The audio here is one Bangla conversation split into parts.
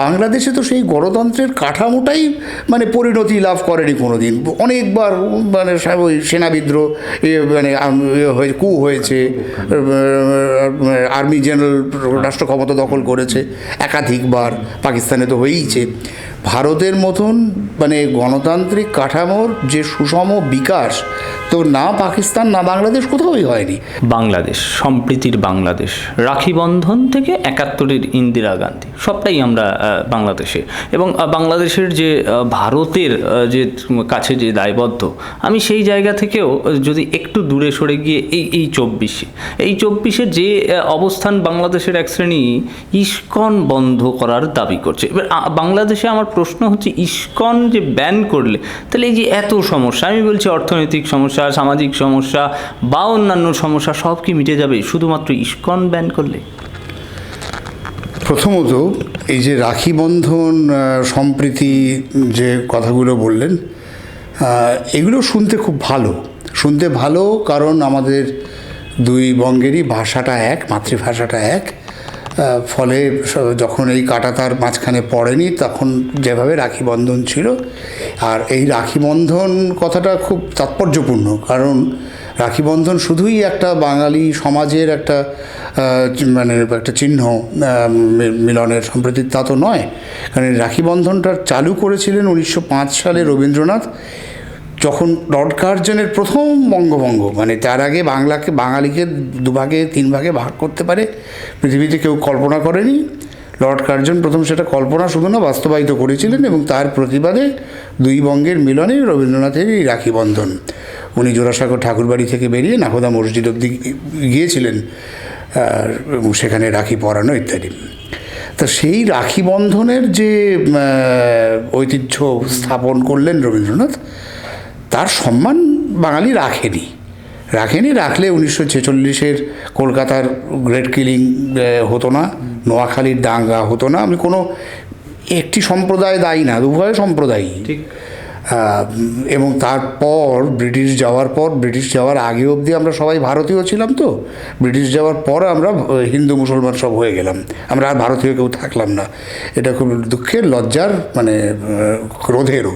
বাংলাদেশে তো সেই গণতন্ত্রের কাঠামোটাই মানে পরিণতি লাভ করেনি কোনো দিন অনেকবার মানে ওই সেনাবিদ্রোহ মানে হয়ে কু হয়েছে, আর্মি জেনারেল রাষ্ট্র ক্ষমতা দখল করেছে একাধিকবার, পাকিস্তানে তো হয়েইছে। ভারতের মতন মানে গণতান্ত্রিক কাঠামোর যে সুষম বিকাশ, তো না পাকিস্তান, না বাংলাদেশ কোথাওই হয়নি। বাংলাদেশ, সম্প্রীতির বাংলাদেশ, রাখি বন্ধন থেকে একাত্তরের ইন্দিরা গান্ধী, সবটাই আমরা বাংলাদেশে। এবং বাংলাদেশের যে ভারতের যে কাছে যে দায়বদ্ধ, আমি সেই জায়গা থেকেও যদি একটু দূরে সরে গিয়ে এই এই চব্বিশে এই চব্বিশে যে অবস্থান বাংলাদেশের এক শ্রেণি ইস্কন বন্ধ করার দাবি করছে। এবার বাংলাদেশে আমার প্রশ্ন হচ্ছে, ইস্কন যে ব্যান করলে, তাহলে এই যে এত সমস্যা, আমি বলছি অর্থনৈতিক সমস্যা, সামাজিক সমস্যা বা অন্যান্য সমস্যা, সব কি মিটে যাবে? শুধুমাত্র ইস্কন ব্যান করলে? প্রথমত, এই যে রাখি বন্ধন সম্প্রীতি যে কথাগুলো বললেন এগুলো শুনতে খুব ভালো। শুনতে ভালো কারণ আমাদের দুই বঙ্গেরই ভাষাটা এক, মাতৃভাষাটা এক। ফলে যখন এই কাটাতার মাঝখানে পড়েনি, তখন যেভাবে রাখি বন্ধন ছিল। আর এই রাখি বন্ধন কথাটা খুব তাৎপর্যপূর্ণ, কারণ রাখি বন্ধন শুধুই একটা বাঙালি সমাজের একটা মানে একটা চিহ্ন মিলনের সম্প্রীতির তা তো নয়। কারণ রাখি বন্ধনটা চালু করেছিলেন উনিশশো পাঁচ সালে রবীন্দ্রনাথ। যখন লর্ড কার্জনের প্রথম বঙ্গভঙ্গ মানে তার আগে বাংলাকে, বাঙালিকে দুভাগে তিন ভাগে ভাগ করতে পারে, পৃথিবীতে কেউ কল্পনা করেনি, লর্ড কার্জন প্রথম সেটা কল্পনা শুধু না বাস্তবায়িত করেছিলেন এবং তার প্রতিবাদে দুই বঙ্গের মিলনে রবীন্দ্রনাথের এই রাখি বন্ধন। উনি জোড়াসাগর ঠাকুরবাড়ি থেকে বেরিয়ে নাখোদা মসজিদ অব্দি গিয়েছিলেন এবং সেখানে রাখি পরানো ইত্যাদি। তা সেই রাখি বন্ধনের যে ঐতিহ্য স্থাপন করলেন রবীন্দ্রনাথ তার সম্মান বাঙালি রাখেনি। রাখেনি, রাখলে উনিশশো ছেচল্লিশের কলকাতার গ্রেট কিলিং হতো না, নোয়াখালীর দাঙ্গা হতো না। আমি কোনো, একটি সম্প্রদায় দায়ী না, উভয় সম্প্রদায়ই। ঠিক। এবং তারপর ব্রিটিশ যাওয়ার পর, ব্রিটিশ যাওয়ার আগে অবধি আমরা সবাই ভারতীয় ছিলাম তো। ব্রিটিশ যাওয়ার পর আমরা হিন্দু, মুসলমান সব হয়ে গেলাম। আমরা আর ভারতীয় কেউ থাকলাম না। এটা খুব দুঃখের, লজ্জার মানে ক্রোধেরও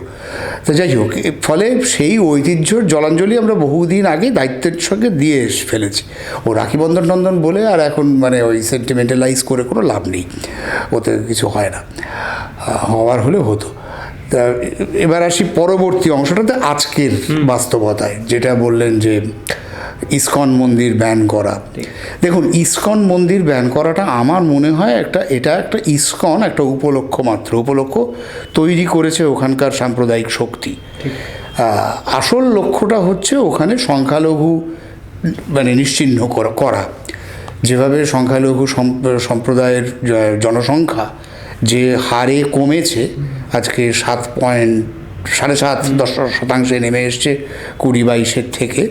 তো যাই হোক ফলে সেই ঐতিহ্যর জলাঞ্জলি আমরা বহুদিন আগে দায়িত্বের সঙ্গে দিয়ে ফেলেছি। ও রাখি বন্ধন টন্ধন বলে আর এখন মানে ওই সেন্টিমেন্টালাইজ করে কোনো লাভ নেই। ওতে কিছু হয় না। হওয়ার হলে হতো। তা এবার আসি পরবর্তী অংশটাতে আজকের বাস্তবতায় যেটা বললেন যে ইস্কন মন্দির ব্যান করা। দেখুন ইস্কন মন্দির ব্যান করাটা আমার মনে হয় একটা এটা একটা ইস্কন একটা উপলক্ষ মাত্র উপলক্ষ তৈরি করেছে ওখানকার সাম্প্রদায়িক শক্তি। আসল লক্ষ্যটা হচ্ছে ওখানে সংখ্যালঘু মানে নিশ্চিহ্ন করা- করা। যেভাবে সংখ্যালঘু সম্প্রদায়ের জনসংখ্যা যে হারে কমেছে আজকে সাত পয়েন্ট, সাড়ে সাত দশ শতাংশে নেমে এসছে কুড়ি বাইশের থেকে।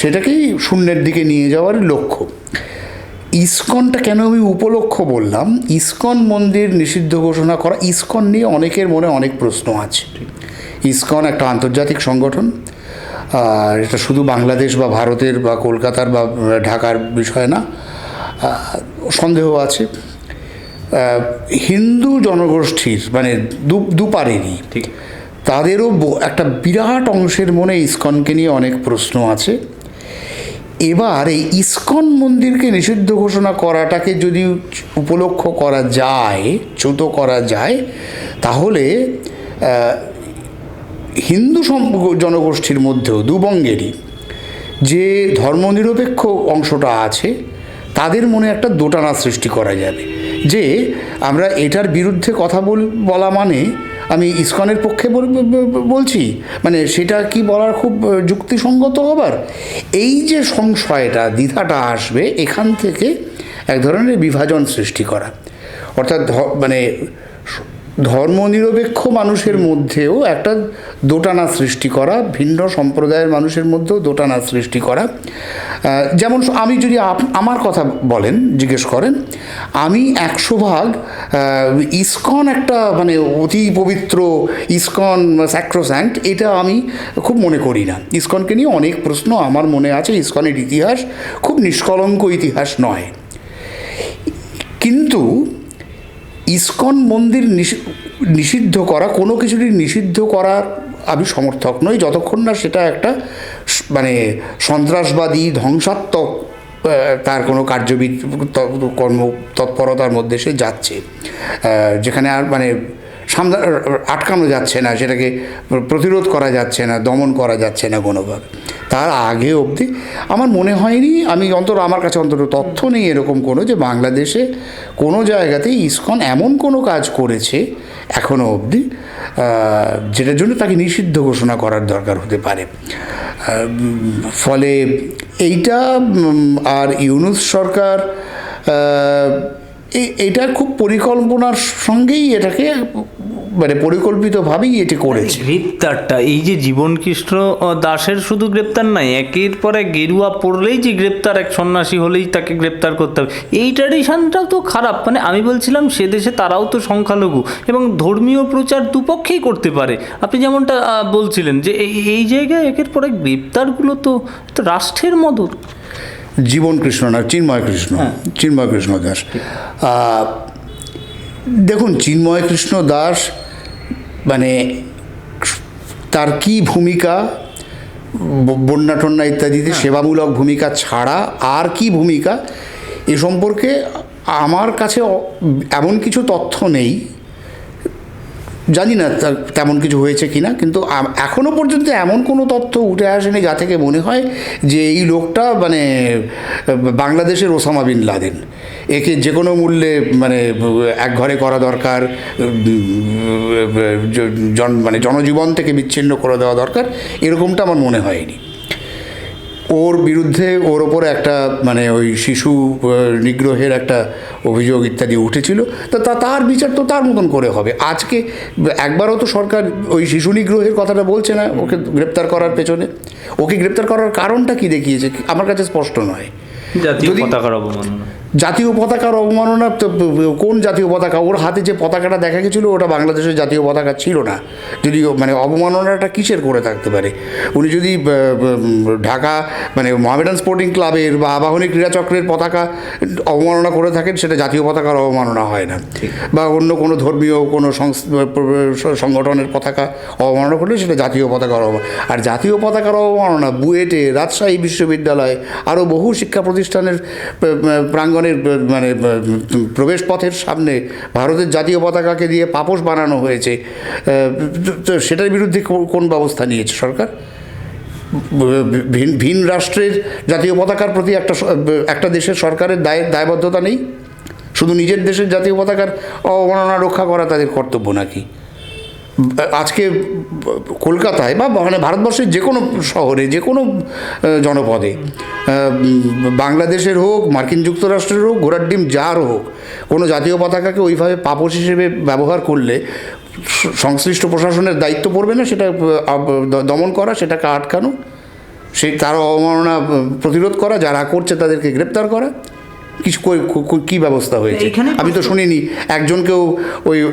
সেটাকেই শূন্যের দিকে নিয়ে যাওয়ার লক্ষ্য। ইসকনটা কেন আমি উপলক্ষ বললাম? ইসকন মন্দির নিষিদ্ধ ঘোষণা করা, ইসকন নিয়ে অনেকের মনে অনেক প্রশ্ন আছে। ইসকন একটা আন্তর্জাতিক সংগঠন, আর এটা শুধু বাংলাদেশ বা ভারতের বা কলকাতার বা ঢাকার বিষয় না সন্দেহ আছে। হিন্দু জনগোষ্ঠীর মানে দু দুপারেরই ঠিক। তাদেরও একটা বিরাট অংশের মনে ইস্কনকে নিয়ে অনেক প্রশ্ন আছে। এবার এই ইস্কন মন্দিরকে নিষিদ্ধ ঘোষণা করাটাকে যদি উপলক্ষ করা যায় চ্যুত করা যায় তাহলে হিন্দু জনগোষ্ঠীর মধ্যেও দুবঙ্গেরই যে ধর্মনিরপেক্ষ অংশটা আছে তাদের মনে একটা দোটানা সৃষ্টি করা যাবে। যে আমরা এটার বিরুদ্ধে কথা বল, বলা মানে আমি ইসকনের পক্ষে বলছি। মানে সেটা কি বলার খুব যুক্তিসঙ্গত হবার? এই যে সংশয়টা, দ্বিধাটা আসবে এখান থেকে এক ধরনের বিভাজন সৃষ্টি করা। অর্থাৎ মানে ধর্মনিরপেক্ষ মানুষের মধ্যেও একটা দোটানা সৃষ্টি করা ভিন্ন সম্প্রদায়ের মানুষের মধ্যেও দোটানা সৃষ্টি করা। যেমন আমি যদি আমার কথা বলেন জিজ্ঞেস করেন আমি একশো ভাগ ইসকন একটা মানে অতি পবিত্র ইসকন স্যাক্রোস্যাঙ্ট এটা আমি খুব মনে করি না। ইসকনকে নিয়ে অনেক প্রশ্ন আমার মনে আছে ইসকনের ইতিহাস খুব নিষ্কলঙ্ক ইতিহাস নয়। কিন্তু ইসকন মন্দির নিষি- নিষিদ্ধ করা, কোনো কিছুরই নিষিদ্ধ করার আমি সমর্থক নই। যতক্ষণ না সেটা একটা মানে সন্ত্রাসবাদী, ধ্বংসাত্মক তার কোনো কার্যবিদ কর্ম তৎপরতার মধ্যে সে যাচ্ছে। যেখানে আর মানে সামনা আটকানো যাচ্ছে না, সেটাকে প্রতিরোধ করা যাচ্ছে না, দমন করা যাচ্ছে না কোনোভাবে। তার আগে অবধি আমার মনে হয়নি, আমি অন্তত, আমার কাছে অন্তত তথ্য নেই এরকম কোনো যে বাংলাদেশে কোনো জায়গাতেই ইসকন এমন কোনো কাজ করেছে এখনও অবধি যেটার জন্য তাকে নিষিদ্ধ ঘোষণা করার দরকার হতে পারে। ফলে এইটা আর ইউনুস সরকার এটা খুব পরিকল্পনার সঙ্গেই এটাকে মানে পরিকল্পিতভাবেই এটি করেছে। গ্রেপ্তারটা এই যে জীবন কৃষ্ণ দাসের শুধু গ্রেপ্তার নাই একের পর এক গেরুয়া পড়লেই যে গ্রেপ্তার এক সন্ন্যাসী হলেই তাকে গ্রেপ্তার করতে হবে। এই ট্র্যাডিশনটাও তো খারাপ মানে আমি বলছিলাম সে দেশে তারাও তো সংখ্যালঘু এবং ধর্মীয় প্রচার দুপক্ষেই করতে পারে। আপনি যেমনটা বলছিলেন যে এই জায়গায় একের পর এক গ্রেপ্তারগুলো তো তো রাষ্ট্রের মদত। জীবন কৃষ্ণ না চিন্ময় কৃষ্ণ চিন্ময় কৃষ্ণ দাস দেখুন চিন্ময় কৃষ্ণ দাস মানে তার কি ভূমিকা বন্যা টন্যা ইত্যাদিতে সেবামূলক ভূমিকা ছাড়া আর কি ভূমিকা এ সম্পর্কে আমার কাছে এমন কিছু তথ্য নেই। জানি না তা- তেমন কিছু হয়েছে কি না কিন্তু এখনও এখনও পর্যন্ত এমন কোনো তথ্য উঠে আসেনি যা থেকে মনে হয় যে এই লোকটা মানে বাংলাদেশের ওসামা বিন লাদেন। একে যে কোনো মূল্যে মানে এক ঘরে করা দরকার জন মানে জনজীবন থেকে বিচ্ছিন্ন করে দেওয়া দরকার, এরকমটা আমার মনে হয়নি। ওর বিরুদ্ধে ওর ওপরে একটা মানে ওই শিশু নিগ্রহের একটা অভিযোগ ইত্যাদি উঠেছিল। তা তার বিচার তো তার মতন করে হবে। আজকে একবারও তো সরকার ওই শিশু নিগ্রহের কথাটা বলছে না ওকে গ্রেপ্তার করার পেছনে। ওকে গ্রেপ্তার করার কারণটা কি দেখিয়েছে? আমার কাছে স্পষ্ট নয়। জাতীয় যদি- পতাকার অবমাননা। জাতীয় পতাকার অবমাননা তো কোন জাতীয় পতাকা? ওর হাতে যে পতাকাটা দেখা গেছিল ওটা বাংলাদেশের জাতীয় পতাকা ছিল না। যদি মানে অবমাননাটা কিসের করে থাকতে পারে? উনি যদি ঢাকা মানে মোহামেডান স্পোর্টিং ক্লাবের বা আবাহনী ক্রীড়াচক্রের পতাকা অবমাননা করে থাকেন সেটা জাতীয় পতাকার অবমাননা হয় না। বা অন্য কোনো ধর্মীয় কোনো সংগঠনের পতাকা অবমাননা করলে সেটা জাতীয় পতাকার অবমাননা আর জাতীয় পতাকার অবমাননা বুয়েটে রাজশাহী বিশ্ববিদ্যালয় আরও বহু শিক্ষা প্রতিষ্ঠানের আহ, প্রাঙ্গণের মানে প্রবেশ পথের সামনে ভারতের জাতীয় পতাকাকে দিয়ে পাপোশ বানানো হয়েছে তো- সেটার বিরুদ্ধে কোন ব্যবস্থা নিয়েছে সরকার? ভিন ভিন রাষ্ট্রের জাতীয় পতাকার প্রতি একটা একটা দেশের সরকারের দায়, দায়বদ্ধতা নেই? শুধু নিজের দেশের জাতীয় পতাকার অবমাননা রক্ষা করা তাদের কর্তব্য নাকি? আজকে কলকাতায় বা মানে ভারতবর্ষের যে কোনো শহরে, যে কোনো জনপদে বাংলাদেশের হোক, মার্কিন যুক্তরাষ্ট্রের হোক, ঘোড়ার ডিম যার হোক, কোনো জাতীয় পতাকাকে ওইভাবে পাপস হিসেবে ব্যবহার করলে সংশ্লিষ্ট প্রশাসনের দায়িত্ব পড়বে না? সেটা দমন করা, সেটাকে আটকানো? সেই তার অবমাননা প্রতিরোধ করা, যারা করছে তাদেরকে গ্রেপ্তার করা? কিছু কই- কো- ব্যবস্থা হয়েছে? আমি তো শুনিনি একজনকেও ওই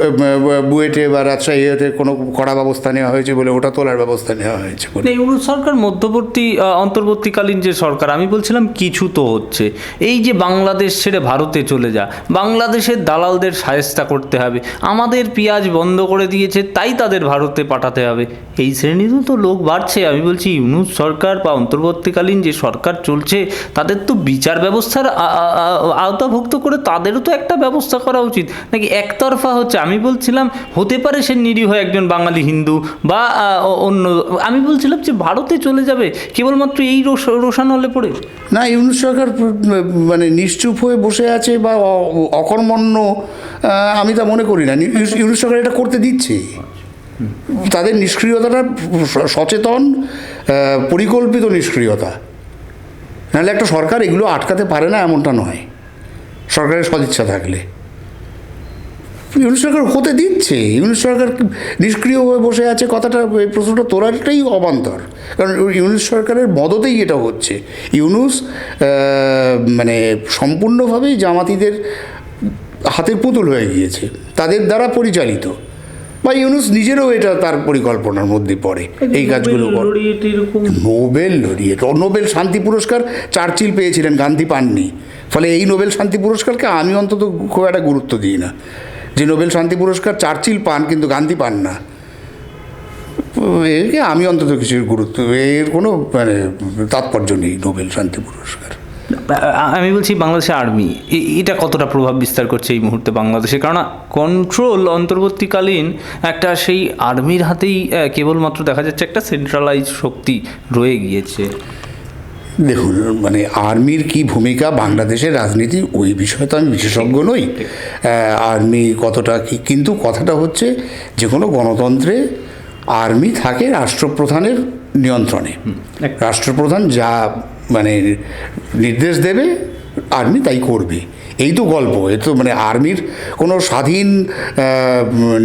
বুয়েটে বা রাজশাহীতে কোনো কড়া ব্যবস্থা নেওয়া হয়েছে বলে ওটা তোলার ব্যবস্থা নেওয়া হয়েছে ইউনুস সরকার মধ্যবর্তী অন্তর্বর্তীকালীন যে সরকার আমি বলছিলাম কিছু তো হচ্ছে। এই যে বাংলাদেশ ছেড়ে ভারতে চলে যা বাংলাদেশের দালালদের সায়স্তা করতে হবে। আমাদের পেঁয়াজ বন্ধ করে দিয়েছে তাই তাদের ভারতে পাঠাতে হবে। এই শ্রেণীরও তো লোক বাড়ছে আমি বলছি ইউনুস সরকার বা অন্তর্বর্তীকালীন যে সরকার চলছে তাদের তো বিচার ব্যবস্থার আওতাভুক্ত করে তাদেরও তো একটা ব্যবস্থা করা উচিত। নাকি একতরফা হচ্ছে? আমি বলছিলাম, হতে পারে সে নিরীহ একজন বাঙালি হিন্দু বা অন্য, আমি বলছিলাম যে ভারতে চলে যাবে, কেবলমাত্র এই রোষান হলে পড়ে? না, ইউনুস সরকার মানে নিশ্চুপ হয়ে বসে আছে বা অকর্মণ্য আমি তা মনে করি না। ইউনুস সরকার এটা করতে দিচ্ছে। তাদের নিষ্ক্রিয়তাটা সচেতন পরিকল্পিত নিষ্ক্রিয়তা। নাহলে একটা সরকার এগুলো আটকাতে পারে না এমনটা নয়। সরকারের সদিচ্ছা থাকলে। ইউনুস সরকার হতে দিচ্ছে। ইউনুস সরকার নিষ্ক্রিয় হয়ে বসে আছে, কথাটা এই প্রশ্নটা তোলাটাই অবান্তর। কারণ ইউনুস সরকারের মদতেই এটা হচ্ছে। ইউনুস মানে সম্পূর্ণভাবেই জামাতিদের হাতের পুতুল হয়ে গিয়েছে। তাদের দ্বারা পরিচালিত। বা ইউনুস নিজেরও এটা তার পরিকল্পনার মধ্যে পড়ে এই কাজগুলো নোবেল লরিয়েট নোবেল শান্তি পুরস্কার চার্চিল পেয়েছিলেন গান্ধী পাননি। ফলে এই নোবেল শান্তি পুরস্কারকে আমি অন্তত খুব একটা গুরুত্ব দিই না। যে নোবেল শান্তি পুরস্কার চার্চিল পান কিন্তু গান্ধী পান না। একে আমি অন্তত কিছু গুরুত্ব এর কোনো মানে তাৎপর্য নেই নোবেল শান্তি পুরস্কার। আমি বলছি বাংলাদেশের আর্মি এটা কতটা প্রভাব বিস্তার করছে এই মুহূর্তে বাংলাদেশে? কারণ কন্ট্রোল অন্তর্বর্তীকালীন একটা সেই আর্মির হাতেই কেবলমাত্র দেখা যাচ্ছে একটা সেন্ট্রালাইজ শক্তি রয়ে গিয়েছে। দেখুন মানে আর্মির কি ভূমিকা বাংলাদেশের রাজনীতি ওই বিষয়ে তো আমি বিশেষজ্ঞ নই। আর্মি কতটা কি কিন্তু কথাটা হচ্ছে যে কোনো গণতন্ত্রে আর্মি থাকে রাষ্ট্রপ্রধানের নিয়ন্ত্রণে। রাষ্ট্রপ্রধান যা মানে নির্দেশ দেবে আর্মি তাই করবে। এই তো গল্প এ তো মানে আর্মির কোনো স্বাধীন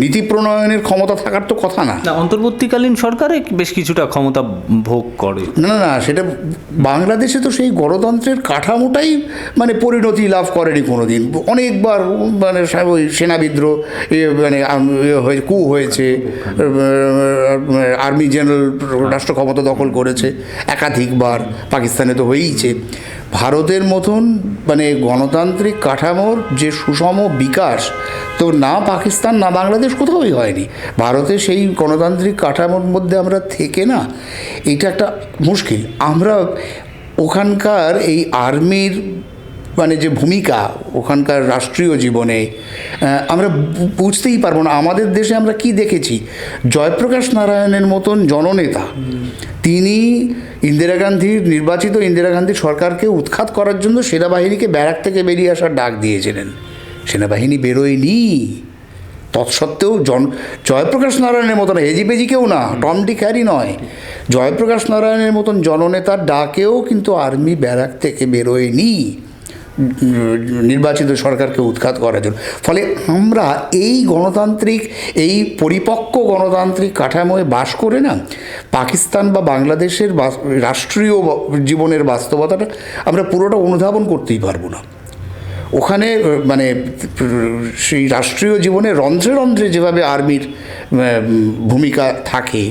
নীতি প্রণয়নের ক্ষমতা থাকার তো কথা না। অন্তর্বর্তীকালীন সরকারে বেশ কিছুটা ক্ষমতা ভোগ করে। না না না সেটা বাংলাদেশে তো সেই গণতন্ত্রের কাঠামোটাই মানে পরিণতি লাভ করেনি কোনো দিন অনেকবার মানে ওই সেনা বিদ্রোহ এ মানে কু হয়েছে আর্মি জেনারেল রাষ্ট্র ক্ষমতা দখল করেছে একাধিকবার পাকিস্তানে তো হয়েইছে। ভারতের মতন মানে গণতান্ত্রিক কাঠামোর যে সুষম বিকাশ, তো না পাকিস্তান, না বাংলাদেশ কোথাওই হয়নি। ভারতে সেই গণতান্ত্রিক কাঠামোর মধ্যে আমরা থেকে না, এটা একটা মুশকিল। আমরা ওখানকার এই আর্মির মানে যে ভূমিকা ওখানকার রাষ্ট্রীয় জীবনে আমরা বুঝতেই পারব না, আমাদের দেশে আমরা কি দেখেছি? জয়প্রকাশ নারায়ণের মতন জননেতা, তিনি ইন্দিরা গান্ধীর নির্বাচিত ইন্দিরা গান্ধী সরকারকে উৎখাত করার জন্য সেনাবাহিনীকে ব্যারাক থেকে বেরিয়ে আসার ডাক দিয়েছিলেন। সেনাবাহিনী বেরোয়নি। তৎসত্ত্বেও জন, জয়প্রকাশ নারায়ণের মতন হেজিপেজি কেউ না, টম ডি ক্যারি নয়। জয়প্রকাশ নারায়ণের মতন জননেতার ডাকেও কিন্তু আর্মি ব্যারাক থেকে বেরোয়নি। নির্বাচিত সরকারকে উৎখাত করার জন্য। ফলে আমরা এই গণতান্ত্রিক, এই পরিপক্ক গণতান্ত্রিক কাঠামোয় বাস করে না, পাকিস্তান বা বাংলাদেশের রাষ্ট্রীয় জীবনের বাস্তবতাটা আমরা পুরোটা অনুধাবন করতেই পারব না। ওখানে মানে সেই রাষ্ট্রীয় জীবনে রন্ধ্রে রন্ধ্রে যেভাবে আর্মির ভূমিকা থাকে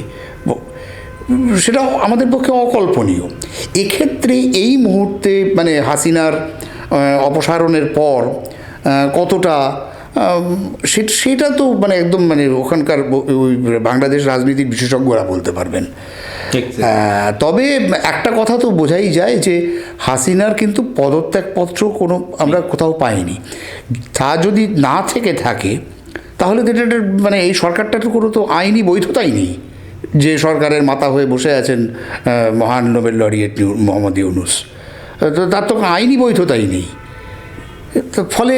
সেটা আমাদের পক্ষে অকল্পনীয়। এক্ষেত্রে এই মুহূর্তে মানে হাসিনার অপসারণের পর কতটা সেটা তো মানে একদম মানে ওখানকার ওই বাংলাদেশ রাজনীতির বিশেষজ্ঞরা বলতে পারবেন। তবে একটা কথা তো বোঝাই যায় যে হাসিনার কিন্তু পদত্যাগপত্র কোনো আমরা কোথাও পাইনি। তা যদি না থেকে থাকে তাহলে তো এটা মানে এই সরকারটার কোনো তো আইনি বৈধতাই নেই। যে সরকারের মাথা হয়ে বসে আছেন মহান নোবেল লরিয়েট মোহাম্মদ ইউনুস। তার তখন আইনি বৈধতাই নেই। ফলে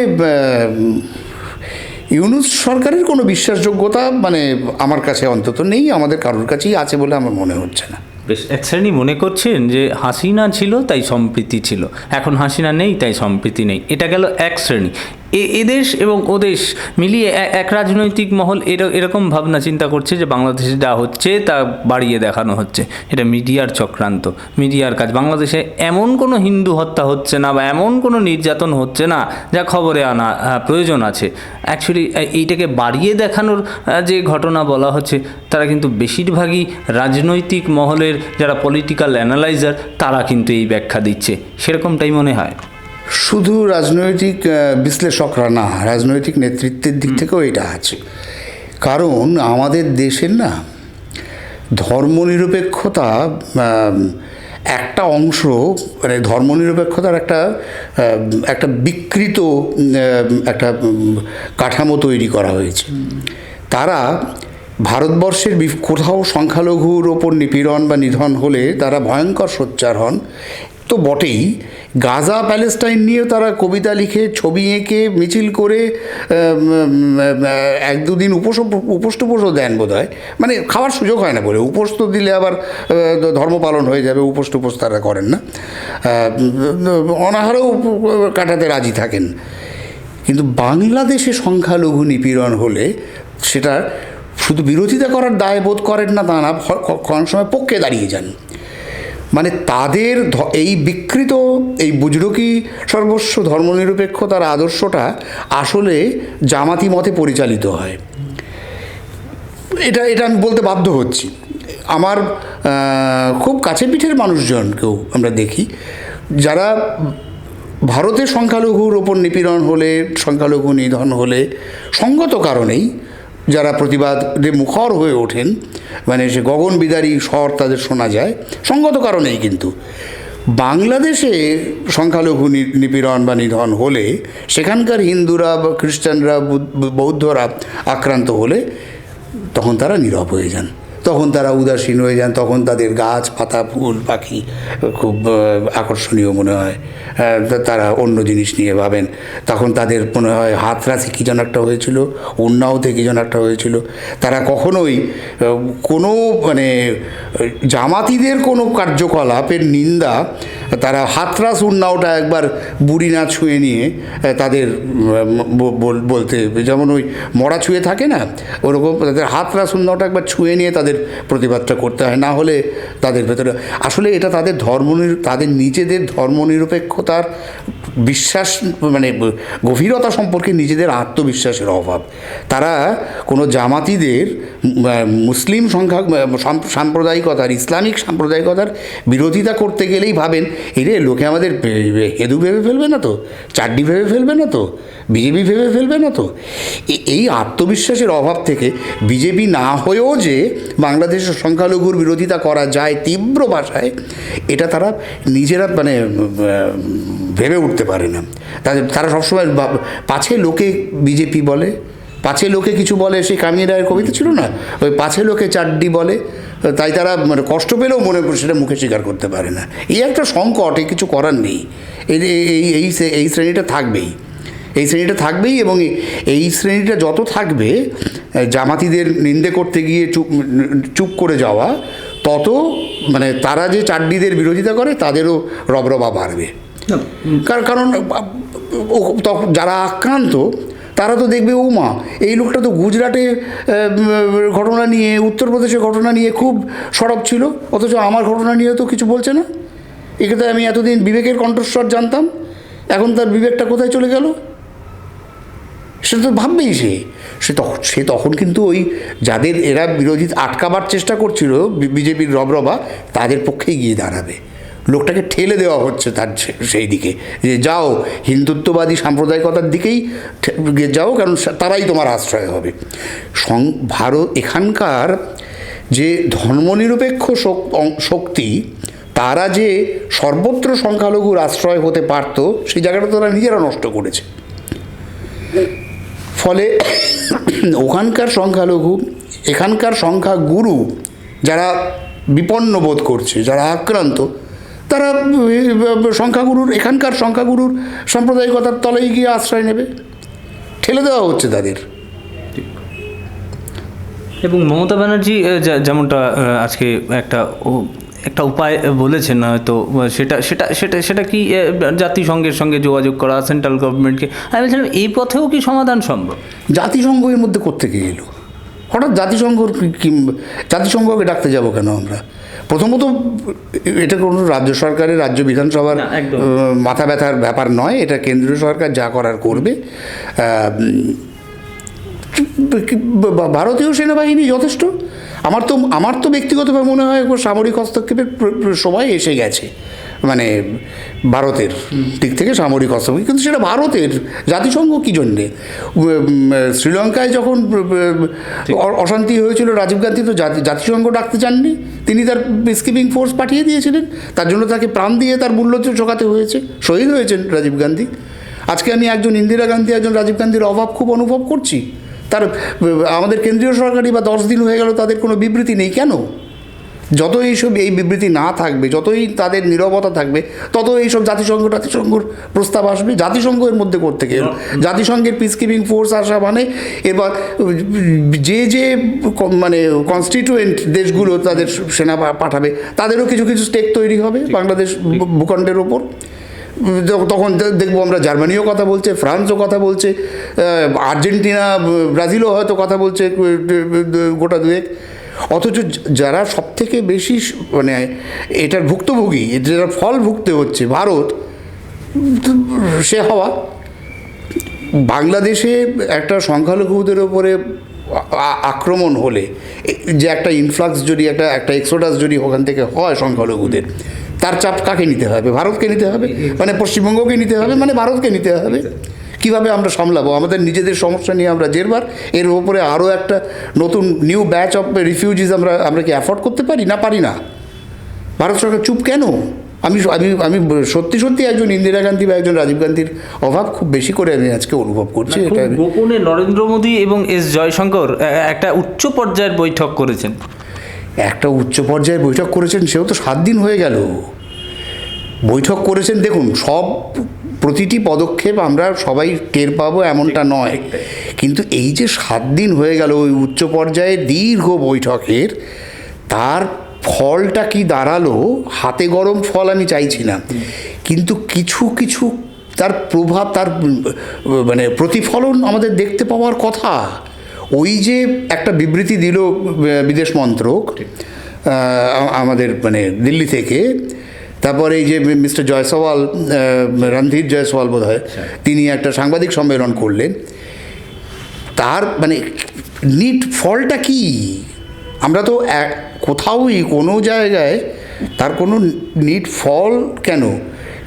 ইউনুস সরকারের কোনো বিশ্বাসযোগ্যতা মানে আমার কাছে অন্তত নেই, আমাদের কারোর কাছেই আছে বলে আমার মনে হচ্ছে না। বেশ, এক শ্রেণি মনে করছেন যে হাসিনা ছিল, তাই সম্প্রীতি ছিল। এখন হাসিনা নেই, তাই সম্প্রীতি নেই। এটা গেল এক শ্রেণি। এদেশ এবং ওদেশ মিলিয়ে এক রাজনৈতিক মহল এর- এরকম ভাবনা চিন্তা করছে যে বাংলাদেশে যা হচ্ছে তা বাড়িয়ে দেখানো হচ্ছে। এটা মিডিয়ার চক্রান্ত। মিডিয়ার কাজ। বাংলাদেশে এমন কোনো হিন্দু হত্যা হচ্ছে না বা এমন কোনো নির্যাতন হচ্ছে না যা খবরে আনা প্রয়োজন আছে। অ্যাকচুয়ালি এইটাকে বাড়িয়ে দেখানোর যে ঘটনা বলা হচ্ছে, তারা কিন্তু বেশিরভাগই রাজনৈতিক মহলের যারা পলিটিক্যাল অ্যানালাইজার তারা কিন্তু এই ব্যাখ্যা দিচ্ছে। সেরকমটাই মনে হয়? শুধু রাজনৈতিক বিশ্লেষকরা না রাজনৈতিক নেতৃত্বের দিক থেকেও এটা আছে। কারণ আমাদের দেশের না ধর্মনিরপেক্ষতা একটা অংশ মানে ধর্মনিরপেক্ষতার একটা একটা বিকৃত একটা কাঠামো তৈরি করা হয়েছে। তারা ভারতবর্ষের কোথাও সংখ্যালঘুর ওপর নিপীড়ন বা নিধন হলে তারা ভয়ঙ্কর সোচ্চার হন। তো বটেই। গাজা, প্যালেস্টাইন নিয়েও তারা কবিতা লিখে, ছবি এঁকে, মিছিল করে এক দুদিন উপোস উপোস দেন বোধ হয় মানে খাওয়ার সুযোগ হয় না বলে। উপোস তো দিলে আবার ধর্ম পালন হয়ে যাবে, উপোস তারা করেন না। অনাহারেও কাটাতে রাজি থাকেন। কিন্তু বাংলাদেশে সংখ্যালঘু নিপীড়ন হলে সেটা শুধু বিরোধিতা করার দায় বোধ করেন না, তা না অনেক সময় পক্ষে দাঁড়িয়ে যান। মানে তাদের এই বিকৃত, এই বুজরুকি সর্বস্ব ধর্মনিরপেক্ষতার আদর্শটা আসলে জামাতি মতে পরিচালিত হয়। এটা এটা আমি বলতে বাধ্য হচ্ছি। আমার খুব কাছে পিঠের মানুষজনকেও আমরা দেখি, যারা ভারতের সংখ্যালঘুর ওপর নিপীড়ন হলে, সংখ্যালঘু নিধন হলে, সঙ্গত কারণেই যারা প্রতিবাদে মুখর হয়ে ওঠেন মানে সে গগন বিদারী স্বর তাদের শোনা যায়, সঙ্গত কারণেই কিন্তু। বাংলাদেশে সংখ্যালঘু নিপীড়ন বা নিধন হলে, সেখানকার হিন্দুরা বা খ্রিস্টানরা বৌদ্ধরা আক্রান্ত হলে তখন তারা নীরব হয়ে যান। তখন তারা উদাসীন হয়ে যান, তখন তাদের গাছ, পাতা, ফুল, পাখি খুব আকর্ষণীয় মনে হয়। তারা অন্য জিনিস নিয়ে ভাবেন। তখন তাদের মনে হয়, হাতরাসি কী যেন একটা হয়েছিল উন্নাওতে কী যেন একটা হয়েছিল। তারা কখনোই কোনো মানে জামাতিদের কোনো কার্যকলাপের নিন্দা তারা হাতরাস উন্নাওটা একবার বুড়ি না ছুঁয়ে নিয়ে তাদের বলতে, যেমন ওই মরা ছুঁয়ে থাকে না, ওরকম তাদের হাতরাস উন্নাওটা একবার ছুঁয়ে নিয়ে তাদের প্রতিবাদটা করতে হয়, না হলে তাদের ভেতরে, আসলে এটা তাদের ধর্ম তাদের নিজেদের ধর্মনিরপেক্ষতার বিশ্বাস মানে গভীরতা সম্পর্কে নিজেদের আত্মবিশ্বাসের অভাব। তারা কোনো জামাতিদের মুসলিম সংখ্যা সাম- সাম্প্রদায়িকতার, ইসলামিক সাম্প্রদায়িকতার বিরোধিতা করতে গেলেই ভাবেন, এরে, লোকে আমাদের হেদু ভেবে ফেলবে না তো? চাড্ডি ভেবে ফেলবে না তো? বিজেপি ভেবে ফেলবে না তো? এই আত্মবিশ্বাসের অভাব থেকে বিজেপি না হয়েও যে বাংলাদেশের সংখ্যালঘুর বিরোধিতা করা যায় তীব্র ভাষায়, এটা তারা নিজেরা মানে ভেবে উঠতে পারে না। তাদের তারা সবসময় পাছে লোকে বিজেপি বলে, পাছে লোকে কিছু বলে, সেই কামিনী রায়ের কবিতা ছিল না? ওই পাছে লোকে চাড্ডি বলে, তাই তারা মানে কষ্ট পেলেও মনে করে সেটা মুখে স্বীকার করতে পারে না। এই একটা সংকট, এই কিছু করার নেই। এই এই এই শ্রেণীটা থাকবেই। এই শ্রেণীটা থাকবেই এবং এই- শ্রেণীটা যত থাকবে জামাতিদের নিন্দে করতে গিয়ে চুপ চুপ করে যাওয়া, তত মানে তারা যে চাড্ডিদের বিরোধিতা করে, তাদেরও রবরবা বাড়বে। কারণ যারা আক্রান্ত, তারা তো দেখবে ও মা এই লোকটা তো গুজরাটে ঘটনা নিয়ে উত্তরপ্রদেশে ঘটনা নিয়ে খুব সরব ছিল, অথচ আমার ঘটনা নিয়ে তো কিছু বলছে না। এক্ষেত্রে আমি এতদিন বিবেকের কণ্ঠস্বর জানতাম, এখন তার বিবেকটা কোথায় চলে গেল? সে তো ভাববেই সে। সে তখন সে তখন কিন্তু ওই যাদের এরা বিরোধী আটকাবার চেষ্টা করছিল বিজেপির রবরবা, তাদের পক্ষেই গিয়ে দাঁড়াবে। লোকটাকে ঠেলে দেওয়া হচ্ছে তার সেই দিকে। যে যাও, হিন্দুত্ববাদী সাম্প্রদায়িকতার দিকেই যাও, কারণ তারাই তোমার আশ্রয় হবে। সং ভারত এখানকার যে ধর্মনিরপেক্ষ শক্তি, তারা যে সর্বত্র সংখ্যালঘুর আশ্রয় হতে পারত, সেই জায়গাটা তারা নিজেরা নষ্ট করেছে। ফলে ওখানকার সংখ্যালঘু, এখানকার সংখ্যা গুরু যারা বিপন্ন বোধ করছে, যারা আক্রান্ত তারা সংখ্যাগুরুর এখানকার সংখ্যাগুরুর সাম্প্রদায়িকতার তলেই গিয়ে আশ্রয় নেবে। ঠেলে দেওয়া হচ্ছে তাদের। এবং মমতা ব্যানার্জি যেমনটা আজকে একটা একটা উপায় বলেছেন হয়তো সেটা সেটা সেটা সেটা কি জাতিসংঘের সঙ্গে যোগাযোগ করা সেন্ট্রাল গভর্নমেন্টকে? আমি বলছিলাম এই পথেও কি সমাধান সম্ভব? জাতিসংঘ এর মধ্যে কোত্থেকে এলো? হঠাৎ কি জাতিসংঘকে ডাকতে যাব কেন আমরা? প্রথমত এটা কোনো রাজ্য সরকারের রাজ্য বিধানসভার মাথা ব্যথার ব্যাপার নয় এটা কেন্দ্রীয় সরকার যা করার করবে। ভারতীয় সেনাবাহিনী যথেষ্ট। আমার তো আমার তো ব্যক্তিগতভাবে মনে হয় সামরিক হস্তক্ষেপের প্র- প্র- সময় এসে গেছে। মানে ভারতের দিক থেকে সামরিক হস্তক্ষেপ কিন্তু সেটা ভারতের জাতিসংঘ কী জন্যে? শ্রীলঙ্কায় যখন অশান্তি হয়েছিল রাজীব গান্ধী তো জাতি জাতিসংঘ ডাকতে চাননি। তিনি তার পিসকিপিং ফোর্স পাঠিয়ে দিয়েছিলেন। তার জন্য তাকে প্রাণ দিয়ে তার মূল্য চোকাতে হয়েছে। শহীদ হয়েছেন রাজীব গান্ধী। আজকে আমি একজন ইন্দিরা গান্ধী একজন রাজীব গান্ধীর অভাব খুব অনুভব করছি। তার আমাদের কেন্দ্রীয় সরকারই বা দশ দিন হয়ে গেল তাদের কোনো বিবৃতি নেই। কেন? যত এইসব এই বিবৃতি না থাকবে, যতই তাদের নীরবতা থাকবে তত এইসব জাতিসংঘ জাতিসংঘর প্রস্তাব আসবে। জাতিসংঘ এর মধ্যে করতে গেল জাতিসংঘের পিস কিপিং ফোর্স আসা মানে এবার যে যে মানে কনস্টিটিউয়েন্ট দেশগুলো তাদের সেনা পাঠাবে, তাদেরও কিছু কিছু স্টেক তৈরি হবে বাংলাদেশ ভূখণ্ডের ওপর। তখন দেখব আমরা জার্মানিও কথা বলছে, ফ্রান্সও কথা বলছে আর্জেন্টিনা, ব্রাজিলও হয়তো কথা বলছে গোটা দুয়েক। অথচ যারা সব থেকে বেশি মানে এটার ভুক্তভোগী, যারা ফল ভুগতে হচ্ছে, ভারত, সে হওয়া, বাংলাদেশে একটা সংখ্যালঘুদের ওপরে আক্রমণ হলে যে একটা ইনফ্লাক্স যদি একটা একটা এক্সোডাস যদি ওখান থেকে হয় সংখ্যালঘুদের, তার চাপ কাকে নিতে হবে? ভারতকে নিতে হবে? মানে পশ্চিমবঙ্গকে নিতে হবে? মানে ভারতকে নিতে হবে? কীভাবে আমরা সামলাবো? আমাদের নিজেদের সমস্যা নিয়ে আমরা জেরবার। এর উপরে আরও একটা নতুন নিউ ব্যাচ অফ রিফিউজিস আমরা আমরা কি অ্যাফোর্ড করতে পারি? না পারি না। ভারত সরকার চুপ কেন? আমি আমি আমি সত্যি সত্যি একজন ইন্দিরা গান্ধী বা একজন রাজীব গান্ধীর অভাব খুব বেশি করে আমি আজকে অনুভব করছি। এটা গোপনে নরেন্দ্র মোদী এবং এস জয়শঙ্কর একটা উচ্চ পর্যায়ের বৈঠক করেছেন। একটা উচ্চ পর্যায়ে বৈঠক করেছেন সেও তো সাত দিন হয়ে গেল। বৈঠক করেছেন দেখুন সব প্রতিটি পদক্ষেপ আমরা সবাই টের পাবো এমনটা নয়। কিন্তু এই যে সাত দিন হয়ে গেল ওই উচ্চ পর্যায়ে দীর্ঘ বৈঠকের তার ফলটা কি দাঁড়াল? হাতে গরম ফল আমি চাইছি না। কিন্তু কিছু কিছু তার প্রভাব তার মানে প্রতিফলন আমাদের দেখতে পাওয়ার কথা। ওই যে একটা বিবৃতি দিল বিদেশ মন্ত্রক আমাদের মানে দিল্লি থেকে তারপরে এই যে মিস্টার জয়সওয়াল রণধীর জয়সওয়াল বোধ হয় তিনি একটা সাংবাদিক সম্মেলন করলেন। তার মানে নিট ফলটা কি? আমরা তো এক- কোথাওই কোনো জায়গায় তার কোনো নিট ফল কেন?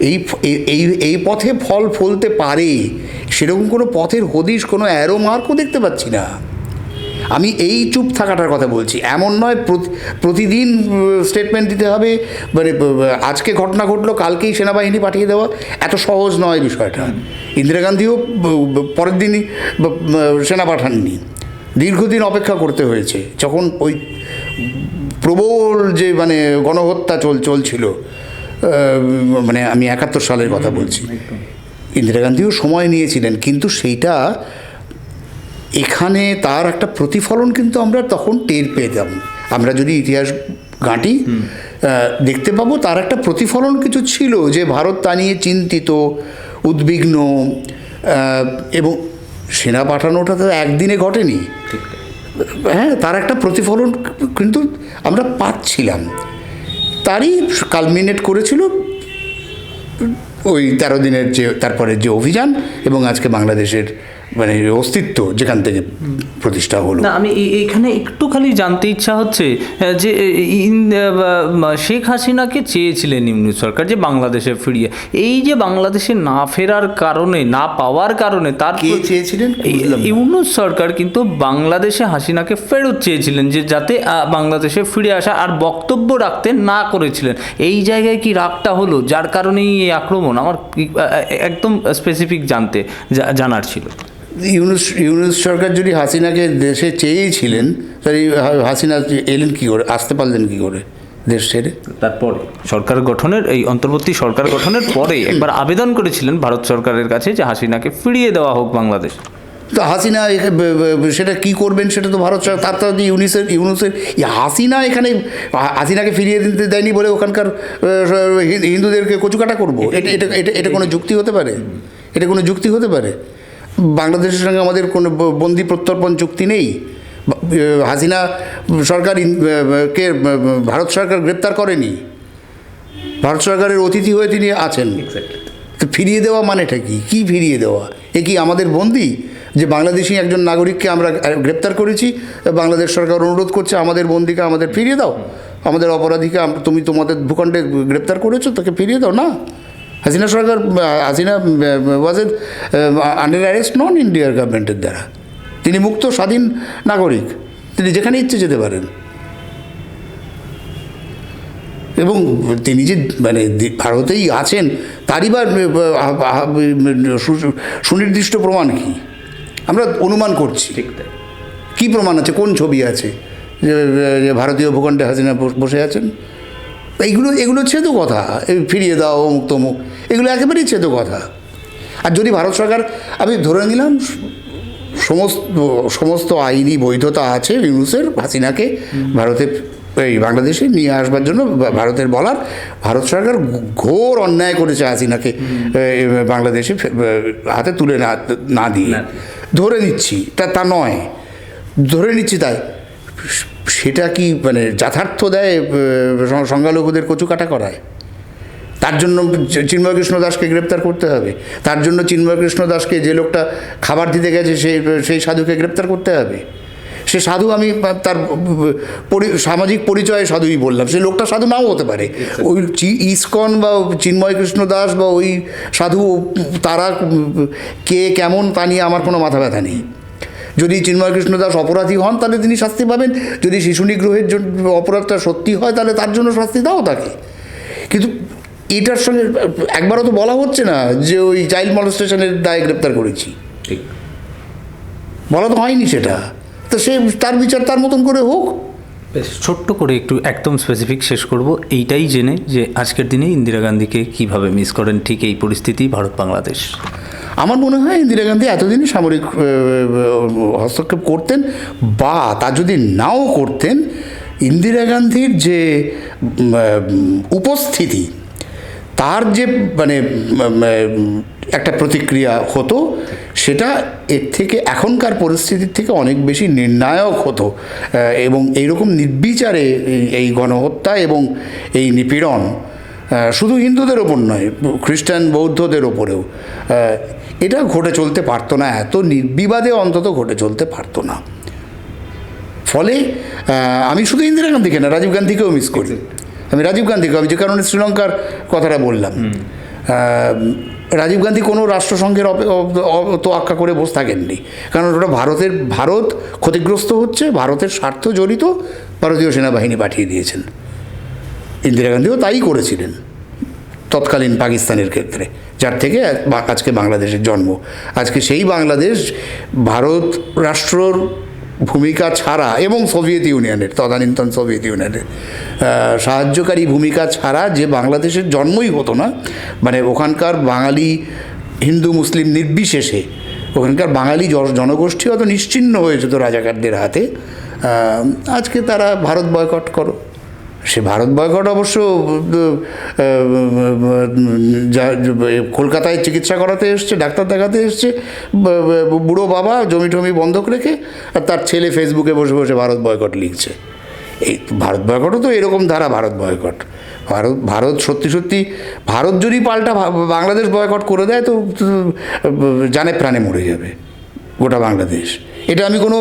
এই এই- এই এই পথে ফল ফলতে পারে। সেরকম কোনো পথের হদিশ কোনো অ্যারো মার্কও দেখতে পাচ্ছি না। আমি এই চুপ থাকাটার কথা বলছি। এমন নয় প্রতি- প্রতিদিন স্টেটমেন্ট দিতে হবে মানে আজকে ঘটনা ঘটলো কালকেই সেনাবাহিনী পাঠিয়ে দেওয়া। এত সহজ নয় বিষয়টা। ইন্দিরা গান্ধীও পরের দিনই সেনা পাঠাননি। দীর্ঘদিন অপেক্ষা করতে হয়েছে। যখন ওই প্রবল যে মানে গণহত্যা চল চলছিল মানে আমি একাত্তর সালের কথা বলছি। ইন্দিরা গান্ধীও সময় নিয়েছিলেন কিন্তু সেইটা এখানে তার একটা প্রতিফলন কিন্তু আমরা তখন টের পেতাম। আমরা যদি ইতিহাস ঘাঁটি দেখতে পাবো তার একটা প্রতিফলন কিছু ছিল যে ভারত তা নিয়ে চিন্তিত উদ্বিগ্ন এবং সেনা পাঠানোটা তো একদিনে ঘটেনি। হ্যাঁ তার একটা প্রতিফলন কিন্তু আমরা পাচ্ছিলাম। তারই কালমিনেট করেছিল ওই তেরো দিনের যে তারপরে যে অভিযান এবং আজকে বাংলাদেশের মানে অস্তিত্ব যেখান থেকে প্রতিষ্ঠা হলো। না আমি এই- এইখানে একটু খালি জানতে ইচ্ছা হচ্ছে যে ইন- শেখ হাসিনাকে চেয়েছিলেন ইউনিট সরকার যে বাংলাদেশে ফিরিয়ে? এই যে বাংলাদেশে না ফেরার কারণে না পাওয়ার কারণে তার কে চেয়েছিলেন? ইউনুস সরকার কিন্তু বাংলাদেশে হাসিনাকে ফেরত চেয়েছিলেন যে যাতে বাংলাদেশে ফিরে আসা আর বক্তব্য রাখতে না করেছিলেন। এই জায়গায় কি রাগটা হলো? যার কারণেই এই আক্রমণ? আমার একদম স্পেসিফিক জানতে জানার ছিল। ইউনুস ইউনুস সরকার যদি হাসিনাকে দেশে চেয়েছিলেন তাহলে হাসিনা এলেন কী করে? আসতে পারলেন কী করে দেশ ছেড়ে? তারপরে সরকার গঠনের এই অন্তর্বর্তী সরকার গঠনের পরে একবার আবেদন করেছিলেন ভারত সরকারের কাছে যে হাসিনাকে ফিরিয়ে দেওয়া হোক বাংলাদেশ। তো হাসিনা সেটা কি করবেন সেটা তো ভারত সরকার তার তো ইউনিসের ইউনুসের হাসিনা এখানে হাসিনাকে ফিরিয়ে দিতে দেয়নি বলে ওখানকার হিন্দুদেরকে কচুকাটা করব? এটা এটা এটা এটা কোনো যুক্তি হতে পারে? এটা কোনো যুক্তি হতে পারে? বাংলাদেশের সঙ্গে আমাদের কোনো বন্দি প্রত্যর্পণ চুক্তি নেই। হাসিনা সরকার কে ভারত সরকার গ্রেপ্তার করেনি। ভারত সরকারের অতিথি হয়ে তিনি আছেন। তো ফিরিয়ে দেওয়া মানেটা কি? কি ফিরিয়ে দেওয়া? এ কি আমাদের বন্দি? যে বাংলাদেশি একজন নাগরিককে আমরা গ্রেপ্তার করেছি বাংলাদেশ সরকার অনুরোধ করছে আমাদের বন্দিকে আমাদের ফিরিয়ে দাও। আমাদের অপরাধীকে তুমি তোমাদের ভূখণ্ডে গ্রেপ্তার করেছ তাকে ফিরিয়ে দাও। না। হাসিনা সরকার Hasina was a under arrest non ইন্ডিয়ার গভর্নমেন্টের দ্বারা। তিনি মুক্ত স্বাধীন নাগরিক। তিনি যেখানে ইচ্ছে যেতে পারেন। এবং তিনি যে মানে ভারতেই আছেন তারই বা সুনির্দিষ্ট প্রমাণ কি? আমরা অনুমান করছি। কি প্রমাণ আছে? কোন ছবি আছে? যে যে ভারতীয় ভূখণ্ডে হাসিনা বসে আছেন? এইগুলো এগুলো ছেদো কথা। ফিরিয়ে দাও অমুক তমুক। এগুলো একেবারেই ছেদো কথা। আর যদি ভারত সরকার আমি ধরে নিলাম সমস্ত সমস্ত আইনি বৈধতা আছে ইউনুসের হাসিনাকে ভারতে এই বাংলাদেশে নিয়ে আসবার জন্য ভারতের বলার ভারত সরকার ঘোর অন্যায় করেছে হাসিনাকে বাংলাদেশে হাতে তুলে না না দিয়ে। ধরে নিচ্ছি তা তা নয়। ধরে নিচ্ছি তাই। সেটা কি মানে যথার্থ দেয় সংখ্যালঘুদের কচুকাটা করায়? তার জন্য চিন্ময় কৃষ্ণ দাসকে গ্রেপ্তার করতে হবে। তার জন্য চিন্ময় কৃষ্ণ দাসকে যে লোকটা খাবার দিতে গেছে সেই সেই সাধুকে গ্রেপ্তার করতে হবে। সে সাধু আমি তার সামাজিক পরিচয়ে সাধুই বললাম। সে লোকটা সাধু নাও হতে পারে। ওই ইসকন বা চিন্ময় কৃষ্ণ দাস বা ওই সাধু, তারা কে, কেমন, তা নিয়ে আমার কোনো মাথা ব্যথা নেই। যদি চিন্ময় কৃষ্ণ দাস অপরাধী হন তাহলে তিনি শাস্তি পাবেন। যদি শিশু নিগ্রহের জন্য অপরাধটা সত্যি হয় তাহলে তার জন্য শাস্তি দাও তাকে। কিন্তু এটার সঙ্গে একবারও তো বলা হচ্ছে না যে ওই চাইল্ড মলস্টেশনের দায়ে গ্রেপ্তার করেছি। ঠিক। বলা তো হয়নি সেটা। তো সে তার বিচার তার মতন করে হোক। বেশ ছোট্ট করে একটু একদম স্পেসিফিক শেষ করব। এইটাই জেনে যে আজকের দিনে ইন্দিরা গান্ধীকে কীভাবে মিস করেন ঠিক এই পরিস্থিতি ভারত বাংলাদেশ আমার মনে হয় ইন্দিরা গান্ধী এতদিনই সামরিক হস্তক্ষেপ করতেন, বা তা যদি নাও করতেন, ইন্দিরা গান্ধীর যে উপস্থিতি, তার যে মানে একটা প্রতিক্রিয়া হতো, সেটা এর থেকে এখনকার পরিস্থিতির থেকে অনেক বেশি নির্ণায়ক হতো এবং এইরকম নির্বিচারে এই- গণহত্যা এবং এই নিপীড়ন শুধু হিন্দুদের ওপর নয়, খ্রিস্টান বৌদ্ধদের ওপরেও এটা ঘটে চলতে পারতো না এত নির্বিবাদে অন্তত ঘটে চলতে পারতো না। ফলে আমি শুধু ইন্দিরা গান্ধীকে না রাজীব গান্ধীকেও মিস করি। আমি রাজীব গান্ধীকে আমি যে কারণে শ্রীলঙ্কার কথাটা বললাম। রাজীব গান্ধী কোনো রাষ্ট্রসংঘের তো আক্কা করে বসে থাকেননি। কারণ ওটা ভারতের ভারত ক্ষতিগ্রস্ত হচ্ছে ভারতের স্বার্থ জড়িত ভারতীয় সেনাবাহিনী পাঠিয়ে দিয়েছেন। ইন্দিরা গান্ধীও তাই করেছিলেন। তৎকালীন পাকিস্তানের ক্ষেত্রে, যার থেকে আজকে বাংলাদেশের জন্ম। আজকে সেই বাংলাদেশ ভারত রাষ্ট্রর ভূমিকা ছাড়া এবং সোভিয়েত ইউনিয়নের, তদানীন্তন সোভিয়েত ইউনিয়নের সাহায্যকারী ভূমিকা ছাড়া যে বাংলাদেশের জন্মই হতো না মানে ওখানকার বাঙালি হিন্দু মুসলিম নির্বিশেষে, ওখানকার বাঙালি জন- জনগোষ্ঠী অত নিশ্চিহ্ন হয়ে যেত রাজাকারদের হাতে। আজকে তারা ভারত বয়কট করো। সে ভারত বয়কট অবশ্য কলকাতায় চিকিৎসা করাতে এসছে, ডাক্তার দেখাতে এসছে বুড়ো বাবা জমি টমি বন্ধক রেখে, আর তার ছেলে ফেসবুকে বসে বসে ভারত বয়কট লিখছে। এই ভারত বয়কটও তো এরকম ধারা, ভারত বয়কট। ভারত ভারত সত্যি সত্যি, ভারত যদি পাল্টা বাংলাদেশ বয়কট করে দেয় তো জানে প্রাণে মরে যাবে, গোটা বাংলাদেশ। এটা আমি কোনো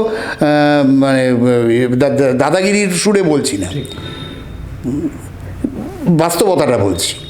মানে দাদাগিরির সুরে বলছি না। বাস্তবতাটা বলছি।